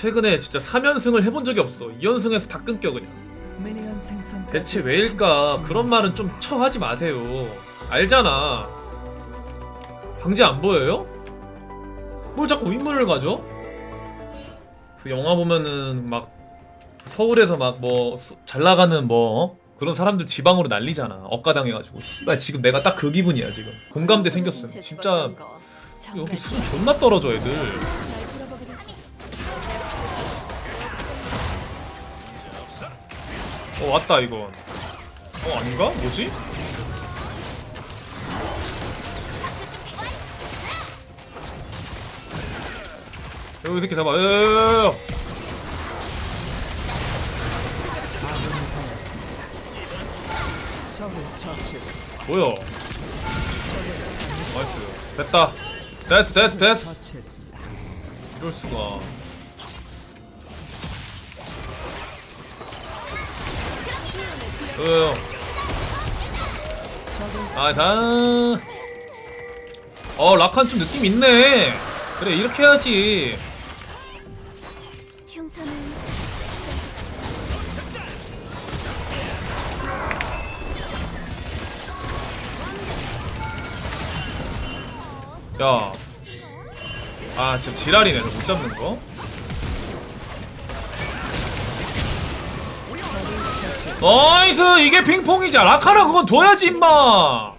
최근에 진짜 3연승을 해본 적이 없어. 2연승에서 다 끊겨 그냥. 대체 왜일까? 그런 말은 좀 처하지 마세요. 알잖아. 방지 안 보여요? 뭘 자꾸 의문을 가져? 그 영화 보면은 막 서울에서 막 뭐 잘 나가는 뭐 어? 그런 사람들 지방으로 난리잖아. 억가당해가지고. 씨발 지금 내가 딱 그 기분이야 지금. 공감대 생겼어 진짜. 여기 수준 존나 떨어져 애들 어 왔다 이건 어 아닌가? 뭐지? 여기 이 새끼 잡아 처치했습니다. 뭐야 나이스 됐다 됐어 됐어 됐어 처치했습니다. 이럴 수가 어. 아, 다. 어, 라칸 좀 느낌 있네. 그래, 이렇게 해야지. 야. 아, 진짜 지랄이네, 저못 잡는 거. 나이스! 이게 핑퐁이지. 라카나 그건 둬야지, 임마!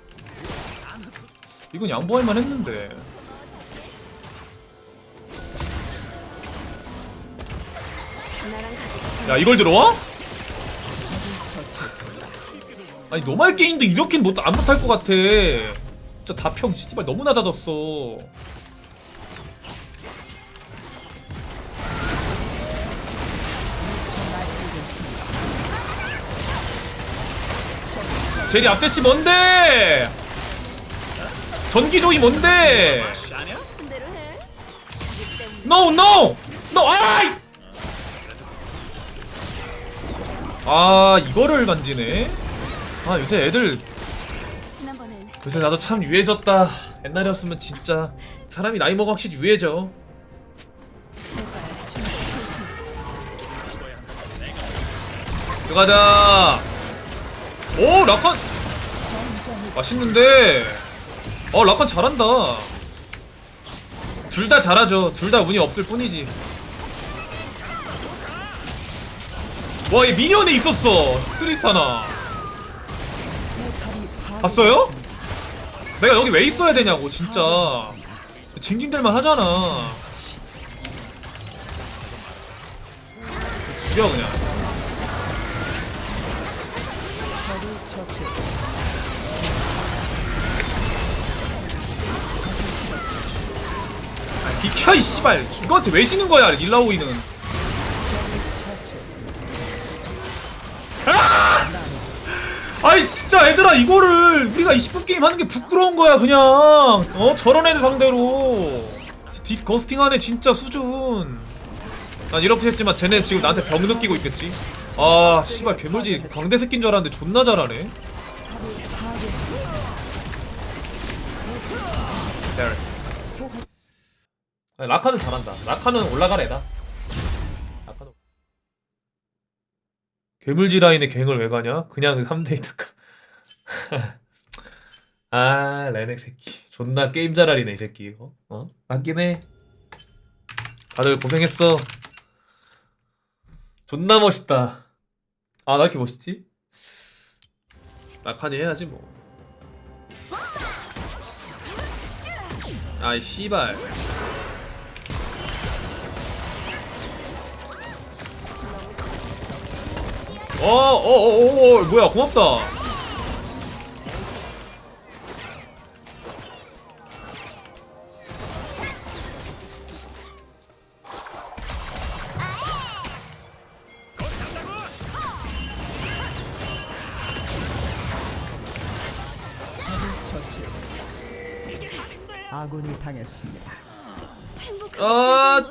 이건 양보할만 했는데. 야, 이걸 들어와? 아니, 노말 게임도 이렇긴 못, 안 못할 것 같아. 진짜 다평, 씨발, 너무 낮아졌어. 제리 앞대씨 뭔데? 전기종이 뭔데? No no 아이! 아 이거를 만지네. 아 요새 애들 요새 나도 참 유해졌다. 옛날이었으면 진짜 사람이 나이 먹어 확실히 유해져. 들어가자 오 라칸! 맛있는데. 어 라칸 잘한다. 둘 다 잘하죠. 둘 다 운이 없을 뿐이지. 와 얘 미니언에 있었어. 크리스타나. 봤어요? 내가 여기 왜 있어야 되냐고 진짜. 징징댈만 하잖아. 죽여 그냥 비켜 이 씨발. 이거한테 왜 지는 거야 처치했습니다. 아이 진짜 얘들아 이거를 우리가 20분 게임 하는 게 부끄러운 거야 그냥. 어? 저런 애들 상대로. 딥 거스팅하네 진짜 수준. 난 이렇게 했지만 쟤네 지금 나한테 병 느끼고 있겠지? 아 씨발 괴물지. 광대 새끼인 줄 알았는데 존나 잘하네. 잘. 라카는 잘한다. 라카는 올라갈 애다 라카는 괴물지 라인에 갱을 왜 가냐? 그냥 3대 이타카 아 레넥 새끼. 존나 게임 잘하리네 이 새끼. 이거 어? 맞긴 해. 다들 고생했어. 존나 멋있다. 아 나 이렇게 멋있지? 라칸이 해야지 뭐. 아이 씨발 어어어 어 뭐야 고맙다 적을 처치했습니다. 아군이 당했습니다. 행복한 아,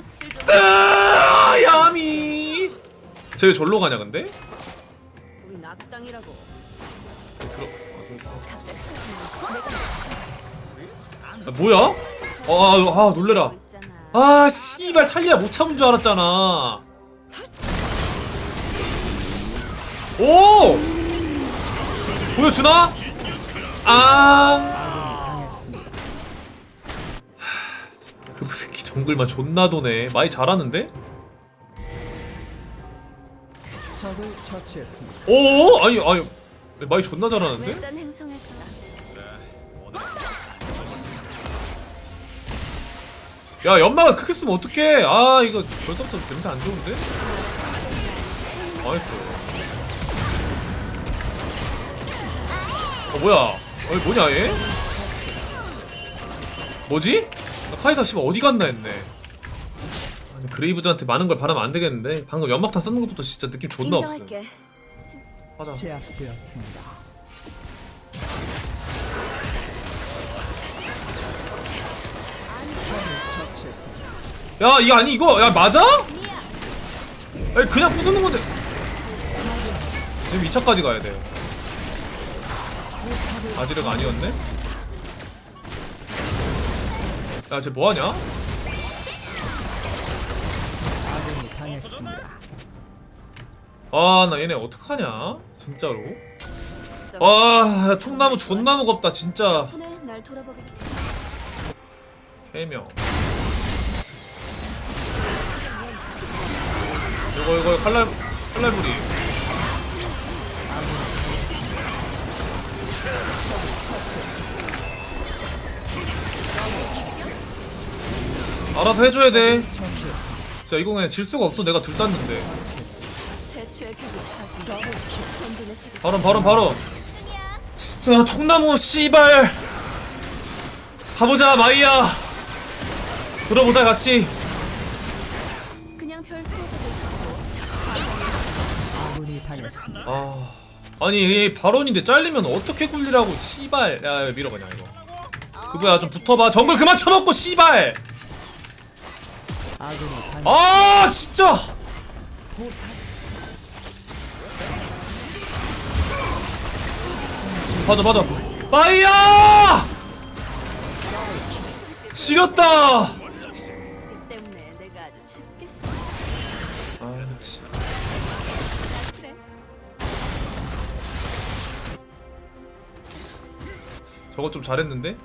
아 야미 쟤왜 절로 가냐 근데? 들어 아, 뭐야? 아, 아 놀래라 있잖아. 아 씨발 탈리아 못 참은 줄 알았잖아 오 보여주나? 아. 그 새끼 정글만 존나 도네 많이 잘하는데? 오 아니 아니 많이 존나 잘하는데? 외딴 행성에서 야 연막을 크게 쓰면 어떡해 아 이거 벌써부터 냄새 안 좋은데? 나이스 어 뭐야 어이 뭐냐 얘? 뭐지? 나 카이사 씨발 어디 갔나 했네 아니 그레이브즈한테 많은 걸 바라면 안 되겠는데 방금 연막탄 쓰는 것부터 진짜 느낌 존나 없어 인정할게. 하자 제압되었습니다. 적을 처치했습니다. 야 이거 아니 이거 야 맞아? 아니 그냥 부수는 건데 지금 2차까지 가야 돼 아지르가 아니었네? 야 쟤 뭐하냐? 아군이 당했습니다. 아 나 얘네 어떡하냐? 진짜로? 와 통나무 존나 무겁다 진짜. 덕분에 날 돌아보게. 3명. 이거 이거 칼날 칼날부리. 알아서 해줘야 돼. 진짜 이거 그냥 질 수가 없어. 내가 둘 땄는데 바로 바로 바로. 진짜 통나무 씨발. 가보자 마이야. 들어보자 같이. 그냥 별 당했습니다. 아 아니 이 발언인데 잘리면 어떻게 굴리라고 씨발. 야 야, 밀어 그냥 이거. 그거야 좀 붙어봐. 정글 그만 쳐먹고 씨발. 아 진짜 맞아 맞아. 마이야! 지렸다. 저거 좀 잘했는데.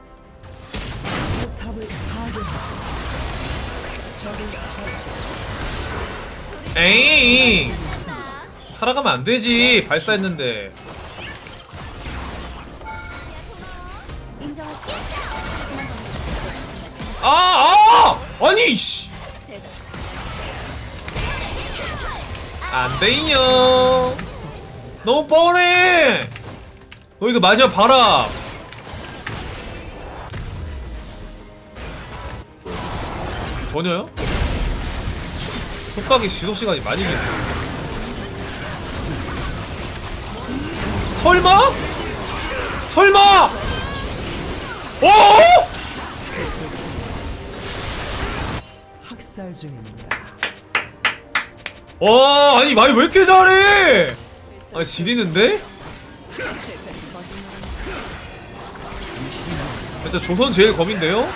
에잉! 살아가면 안 되지 발사했는데 아, 아! 아니, 씨! 안 돼요. 너무 뻔해! 너 이거 마지막 봐라! 전혀요? 속각이 지속시간이 많이 기네. 설마? 설마? 어? 학살 중입니다. 와, 아니, 많이 왜 이렇게 잘해? 아, 지리는데? 진짜 조선 제일 검인데요?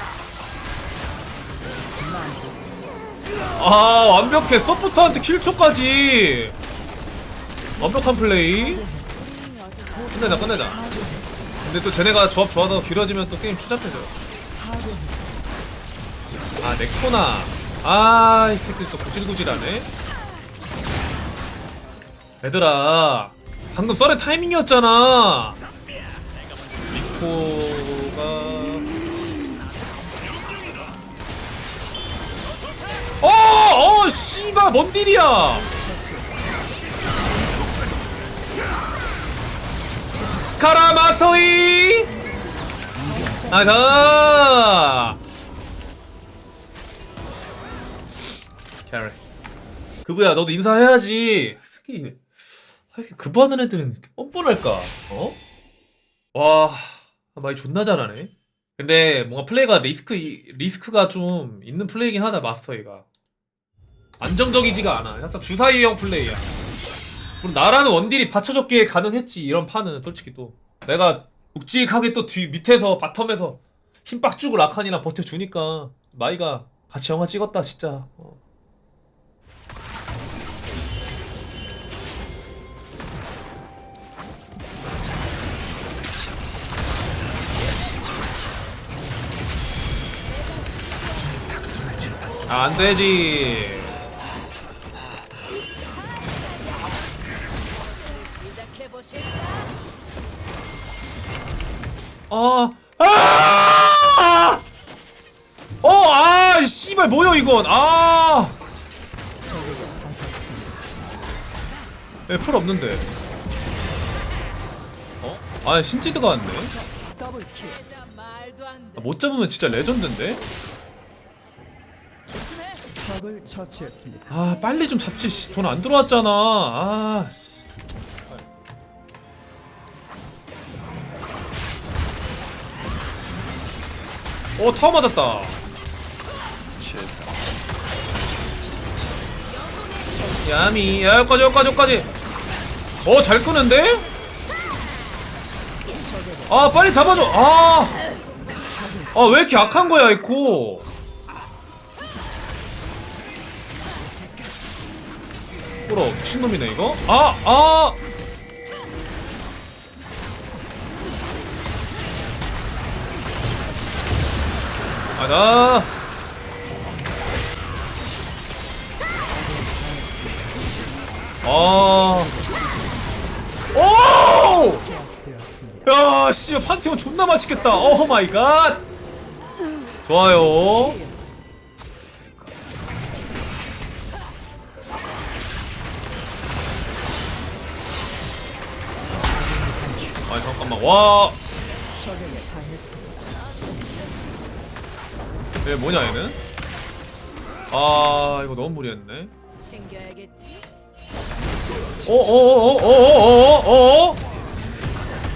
아, 완벽해. 서포터한테 킬초까지. 완벽한 플레이. 끝내자, 끝내자. 근데 또 쟤네가 조합 좋아서 길어지면 또 게임 추잡해져요. 아, 넥토나. 아, 이 새끼 또 구질구질하네. 얘들아, 방금 썰의 타이밍이었잖아. 리코가. 어, 어, 씨발, 뭔 딜이야! 가라, 마스터이! 아가! 캐리. 그부야, 너도 인사해야지. 새끼, 아, 이렇게 급하는 애들은 뻔뻔할까? 어? 와, 많이 존나 잘하네. 근데 뭔가 플레이가 리스크 리스크가 좀 있는 플레이긴 하다 마스터이가 안정적이지가 않아. 살짝 주사위형 플레이야. 물론 나라는 원딜이 받쳐줬기에 가능했지 이런 판은 솔직히 또 내가 묵직하게 또 뒤 밑에서 바텀에서 힘 빡 주고 라칸이나 버텨주니까 마이가 같이 영화 찍었다 진짜. 어. 안 되지. 아, 아! 어, 아, 씨발 뭐야 이건? 아, 예, 풀 없는데. 어? 아, 신지드가 왔네. 아, 못 잡으면 진짜 레전드인데. 적을 처치했습니다. 아, 빨리 좀 잡지. 돈 안 들어왔잖아. 아. 씨. 어, 타워 맞았다. 야미, 야, 여기까지, 여기까지, 여기까지. 어, 잘 끄는데? 아, 빨리 잡아줘. 아. 아, 왜 이렇게 약한 거야, 이코. 꾸러 미친놈이네 이거 아! 아! 가자 아 오! 야, 씨, 판테온 존나 맛있겠다. 오 마이 갓. 좋아요. 와. 얘 뭐냐 얘는? 아, 이거 너무 무리했네. 어, 어어어어어어어어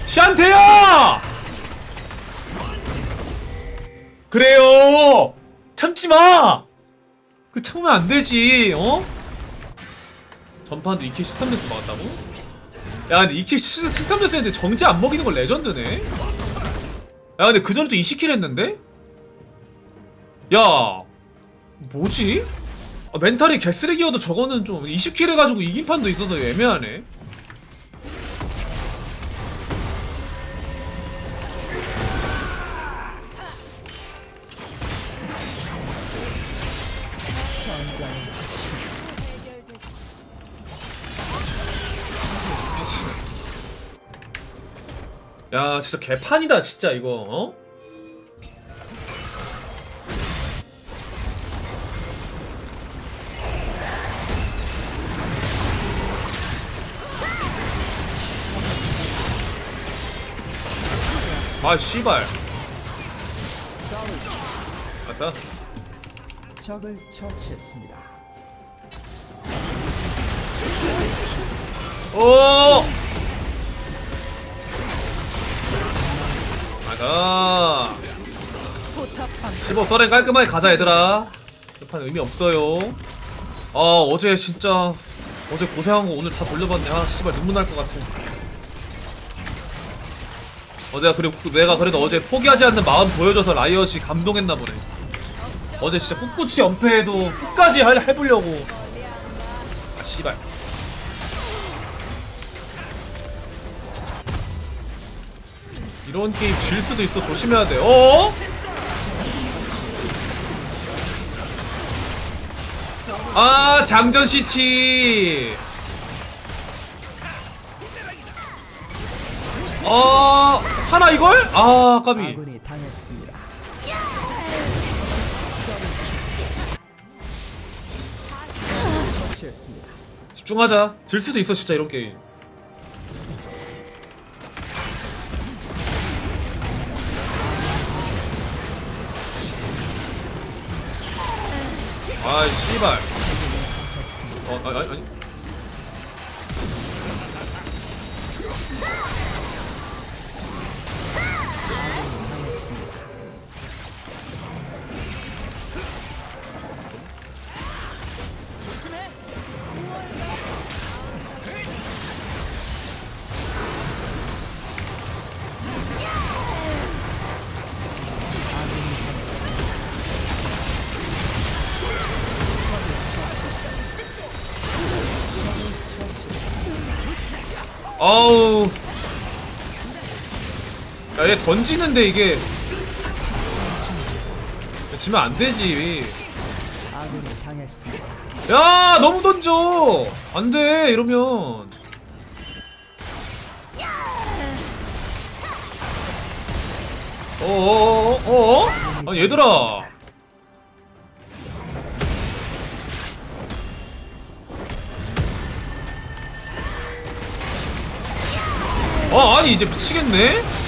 샨테야! 그래요! 참지 마! 그 참으면 안 되지, 어? 전판도 2킬 13데스 막았다고? 야, 근데 2킬 13데스 했는데 정지 안 먹이는 건 레전드네? 야, 근데 그 전에 또 20킬 했는데? 야, 뭐지? 아, 멘탈이 개쓰레기여도 저거는 좀 20킬 해가지고 이긴 판도 있어서 애매하네. 진짜 개판이다, 진짜 이거. 어? 아, 씨발. 아싸. 적을 처치했습니다. 오! 가자. 15 서렌 깔끔하게 가자 얘들아. 이판 의미 없어요. 아 어제 진짜 어제 고생한 거 오늘 다 돌려봤네. 아 씨발 눈물 날 것 같아. 어 내가 그리고 내가 그래도 어제 포기하지 않는 마음 보여줘서 라이엇이 감동했나 보네. 어제 진짜 꿋꿋이 연패해도 끝까지 할, 해보려고. 아 씨발. 이런 게임 질 수도 있어 조심해야 돼. 어? 아 장전 시치. 어 사나 이걸? 아 까비. 아군이 당했습니다. 처치했습니다. 집중하자. 질 수도 있어 진짜 이런 게임. 아이 씨발. 어 아니 아니. 야 얘 던지는데 이게. 지면 안 되지. 야 너무 던져. 안 돼 이러면. 어어어어? 아 얘들아. 아 아니 이제 미치겠네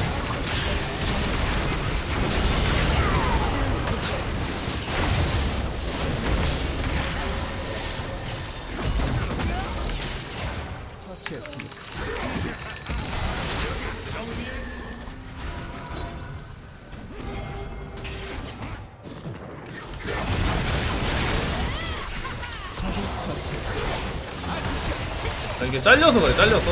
잘려서 그래 잘려서.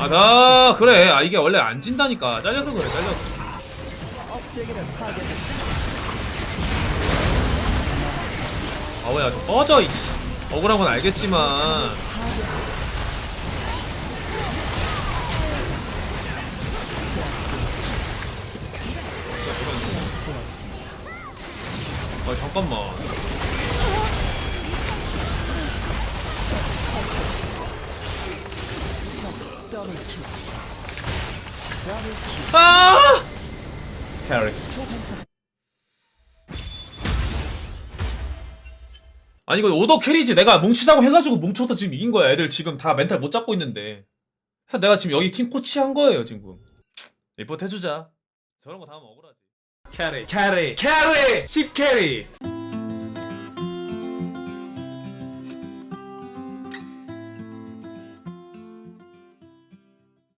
아나 그래. 아 이게 원래 안 진다니까. 잘려서 그래 잘려서. 아우야 좀 꺼져 이 억울한 건 알겠지만. 아 잠깐만. 아! 캐리 아니 이거 오더 캐리지. 내가 뭉치자고 해가지고 뭉쳐서 지금 이긴 거야. 애들 지금 다 멘탈 못 잡고 있는데. 그래서 내가 지금 여기 팀 코치 한 거예요 지금. 리포트 해주자. 저런 거다 하면 억울하지. 캐리 캐리 캐리! 10 캐리